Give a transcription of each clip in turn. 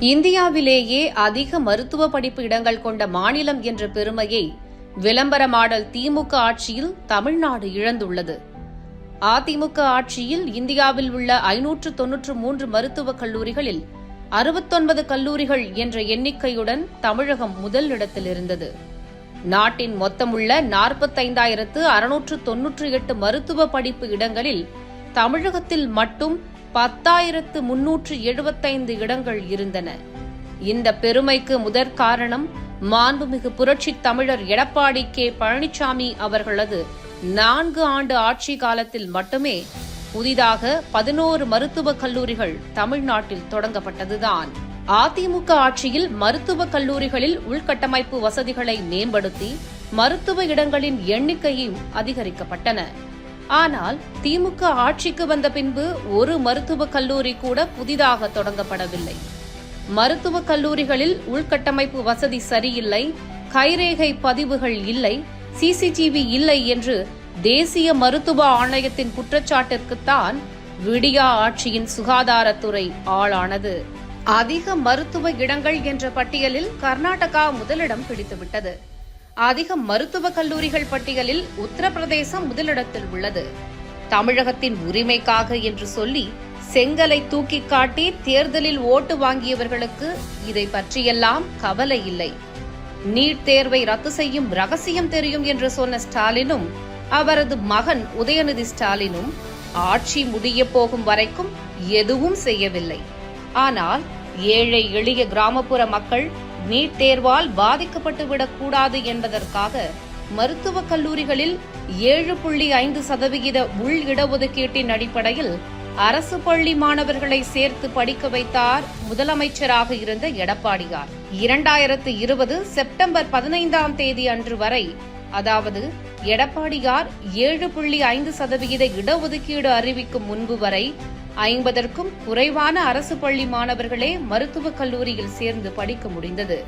இந்தியாவிலேயே அதிக மருத்துவ படிப்பு இடங்கள் கொண்ட மாநிலம் என்ற பெருமையை விளம்பர மாடல் திமுக ஆட்சியில் தமிழ்நாடு இழந்துள்ளது. அதிமுக ஆட்சியில் இந்தியாவில் உள்ள ஐநூற்று தொன்னூற்று மூன்று மருத்துவக் கல்லூரிகளில் அறுபத்தொன்பது கல்லூரிகள் என்ற எண்ணிக்கையுடன் தமிழகம் முதல் இடத்தில் இருந்தது. நாட்டின் மொத்தமுள்ள நாற்பத்தைந்தாயிரத்து அறுநூற்று தொன்னூற்று எட்டு மருத்துவ படிப்பு இடங்களில் தமிழகத்தில் மட்டும் பத்தாயிரத்து முன்னூற்று எழுபத்தைந்து இடங்கள் இருந்தன. இந்த பெருமைக்கு முதற் காரணம் மாண்புமிகு புரட்சித் தமிழர் எடப்பாடி கே பழனிசாமி அவர்களது நான்கு ஆண்டு ஆட்சி காலத்தில் மட்டுமே புதிதாக பதினோரு மருத்துவக் கல்லூரிகள் தமிழ்நாட்டில் தொடங்கப்பட்டதுதான். அதிமுக ஆட்சியில் மருத்துவக் கல்லூரிகளில் உள்கட்டமைப்பு வசதிகளை மேம்படுத்தி மருத்துவ இடங்களின் எண்ணிக்கையும் அதிகரிக்கப்பட்டன. ஆனால் திமுக ஆட்சிக்கு வந்த பின்பு ஒரு மருத்துவக் கல்லூரி கூட புதிதாக தொடங்கப்படவில்லை. மருத்துவக் கல்லூரிகளில் உள்கட்டமைப்பு வசதி சரியில்லை கைரேகை பதிவுகள் இல்லை சிசிடிவி இல்லை என்று தேசிய மருத்துவ ஆணையத்தின் குற்றச்சாட்டிற்குத்தான் விடியா ஆட்சியின் சுகாதாரத்துறை ஆளானது. அதிக மருத்துவ இடங்கள் என்ற பட்டியலில் கர்நாடகா முதலிடம் பிடித்துவிட்டது. அதிக மருத்துவக் கல்லூரிகள் பட்டியலில் உத்தரப்பிரதேசம் முதலிடத்தில் உள்ளது. தமிழகத்தின் உரிமைக்காக என்று சொல்லி செங்கலை தூக்கி காட்டி தேர்தலில் ஓட்டு வாங்கியவர்களுக்கு இதை பற்றியெல்லாம் கவலை இல்லை. நீட் தேர்வை ரத்து செய்யும் ரகசியம் தெரியும் என்று சொன்ன ஸ்டாலினும் அவரது மகன் உதயநிதி ஸ்டாலினும் ஆட்சி முடிய போகும் வரைக்கும் எதுவும் செய்யவில்லை. ஆனால் ஏழை எளிய கிராமப்புற மக்கள் நீட் தேர்வால் பாதிக்கப்பட்டு விடக்கூடாது என்பதற்காக மருத்துவக் கல்லூரிகளில் ஏழு புள்ளி ஐந்து சதவிகித உள் இடஒதுக்கீட்டின் அடிப்படையில் அரசு பள்ளி மாணவர்களை சேர்த்து படிக்க வைத்தார் முதலமைச்சராக இருந்த எடப்பாடியார். இரண்டாயிரத்து இருபது செப்டம்பர் பதினைந்தாம் தேதி அன்று வரை அதாவது எடப்பாடியார் ஏழு புள்ளி ஐந்து சதவிகித இடஒதுக்கீடு அறிவிக்கும் முன்பு வரை ஐம்பதற்கும் குறைவான அரசு பள்ளி மாணவர்களே மருத்துவக் கல்லூரியில் சேர்ந்து படிக்க முடிந்தது.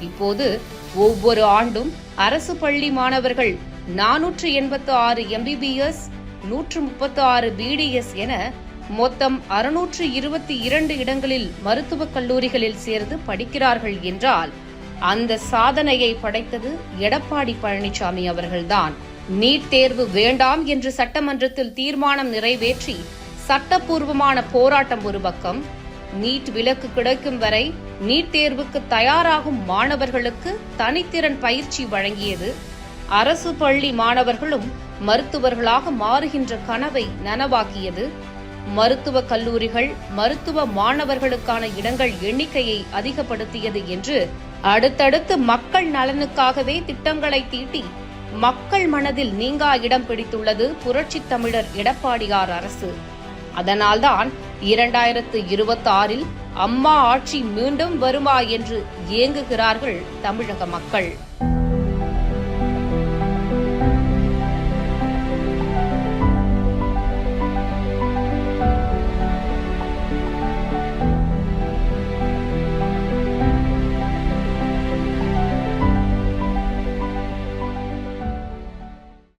இப்போது ஒவ்வொரு ஆண்டும் அரசு பள்ளி மாணவர்கள் நானூற்று எண்பத்து ஆறு எம்பிபிஎஸ் நூற்று முப்பத்து ஆறு பிடிஎஸ் என மொத்தம் அறுநூற்று இருபத்தி இரண்டு இடங்களில் மருத்துவக் கல்லூரிகளில் சேர்ந்து படிக்கிறார்கள் என்றால் அந்த சாதனையை படைத்தது எடப்பாடி பழனிசாமி அவர்கள்தான். நீட் தேர்வு வேண்டாம் என்று சட்டமன்றத்தில் தீர்மானம் நிறைவேற்றி சட்டப்பூர்வமான போராட்டம் ஒரு பக்கம் நீட் விலக்கு கிடைக்கும் வரை நீட் தேர்வுக்கு தயாராகும் மாணவர்களுக்கு தனித்திறன் பயிற்சி வழங்கியது. அரசு பள்ளி மாணவர்களும் மருத்துவர்களாக மாறுகின்ற கனவை நனவாக்கியது. மருத்துவ கல்லூரிகள் மருத்துவ மாணவர்களுக்கான இடங்கள் எண்ணிக்கையை அதிகப்படுத்தியது என்று அடுத்தடுத்து மக்கள் நலனுக்காகவே திட்டங்களை தீட்டி மக்கள் மனதில் நீங்கா இடம் பிடித்துள்ளது புரட்சித் தமிழர் எடப்பாடியார் அரசு. அதனால்தான் இரண்டாயிரத்து இருபத்தி ஆறில் அம்மா ஆட்சி மீண்டும் வருமா என்று ஏங்குகிறார்கள் தமிழக மக்கள்.